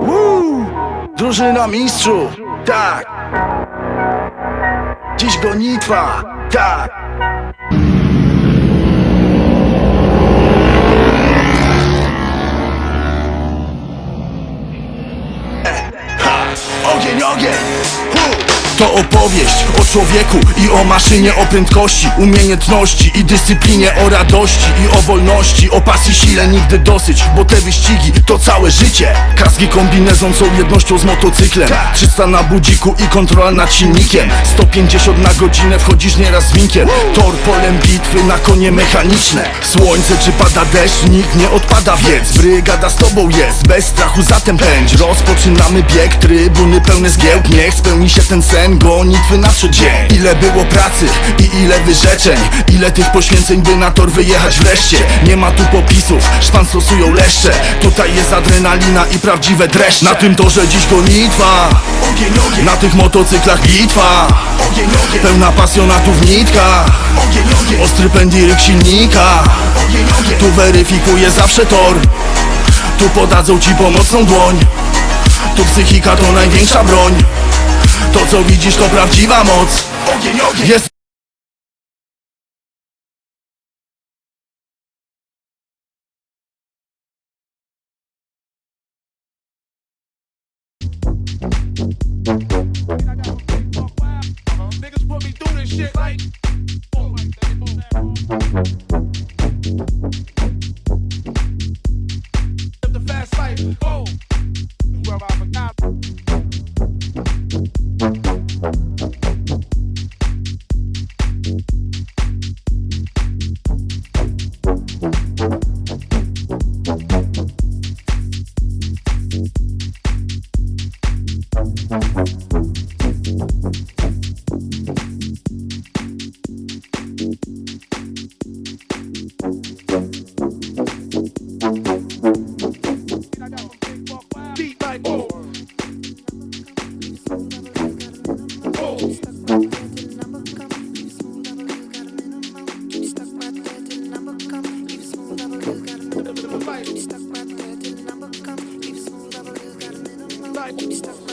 Woo! Drużyna mistrzów, tak! Dziś gonitwa, tak! Opowieść o człowieku i o maszynie, o prędkości, umiejętności i dyscyplinie, o radości i o wolności, o pasji, sile, nigdy dosyć, bo te wyścigi to całe życie. Kaski kombinezon są jednością z motocyklem, 300 na budziku i kontrola nad silnikiem, 150 na godzinę wchodzisz nieraz z winkiem, tor polem bitwy na konie mechaniczne, słońce czy pada deszcz, nikt nie odpada, więc brygada z tobą jest, bez strachu zatem pędź, rozpoczynamy bieg, trybuny pełne zgiełk, niech spełni się ten sen, gonitwy nadszedł dzień. Ile było pracy i ile wyrzeczeń. Ile tych poświęceń, by na tor wyjechać wreszcie. Nie ma tu popisów, szpan stosują leszcze. Tutaj jest adrenalina i prawdziwe dreszcze. Na tym torze dziś gonitwa. Na tych motocyklach bitwa. Pełna pasjonatów nitka. Ostry pędiryk silnika. Tu weryfikuje zawsze tor. Tu podadzą ci pomocną dłoń. Tu psychika to największa broń To co widzisz to prawdziwa moc Ogień, ogień Jest Niggas put me through this shit like. vibe.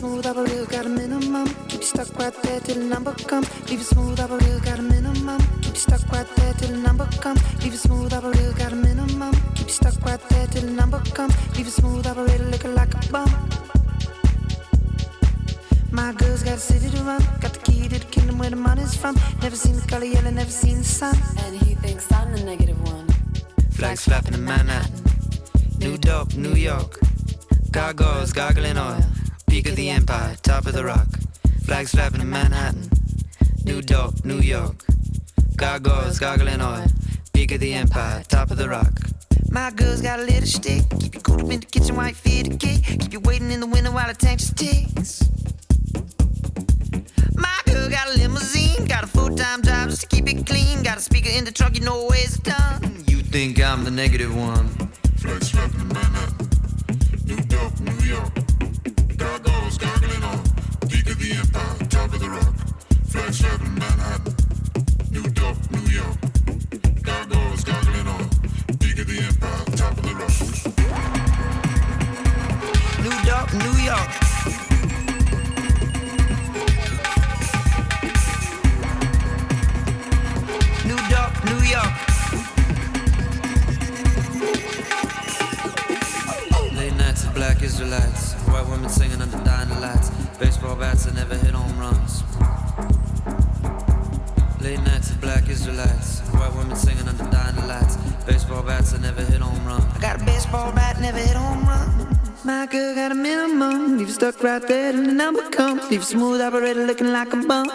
Come. Leave it smooth, I got a minimum. Keep stuck right there till the number come. Leave it smooth, I believe got a minimum. Keep stuck right there till the number come. Leave it smooth, I believe got a minimum. Keep stuck right there till the number come. Leave it smooth, I believe looking like a bum. My girl's got a city to run. Got the key to the kingdom where the money's from. Never seen the color yellow, never seen the sun. And he thinks I'm the negative one. Flags flapping in Manhattan. New dope, New York. Gargoyles gargling oil. Peak of the empire, top of the rock. Flags flapping in Manhattan. New dope, New York. Gargoyles gargling oil. Peak of the empire, top of the rock. My girl's got a little stick. Keep you cool up in the kitchen while you feed the kid. Keep you waiting in the window while the tank just ticks. My girl got a limousine. Got a full time job just to keep it clean. Got a speaker in the truck, you know where it's done. You think I'm the negative one? Flags flapping in Manhattan. New dope, New York. Gargoyles gargling on. Of the empire, of the rock. Manhattan. New New York. Gargling on. Of the empire, of the rock. New New York. Baseball bats that never hit home runs. Late nights of black Israelites. White women singing under dying lights. Baseball bats that never hit home run. I got a baseball bat, never hit home run. My girl got a minimum. Leave stuck right there till the number comes. Leave smooth operator looking like a bum.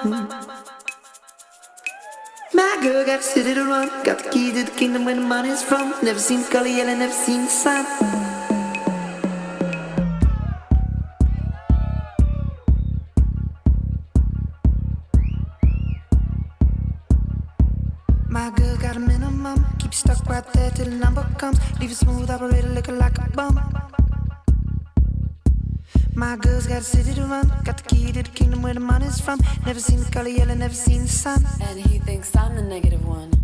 My girl got a city to run. Got the key to the kingdom where the money's from. Never seen the color yellow, never seen the sun. My girl got a minimum. Keep stuck right there till the number comes. Leave it smooth operator looking like a bum. My girl's got a city to run. Got the key to the kingdom where the money's from. Never seen the color yellow, never seen the sun. And he thinks I'm the negative one.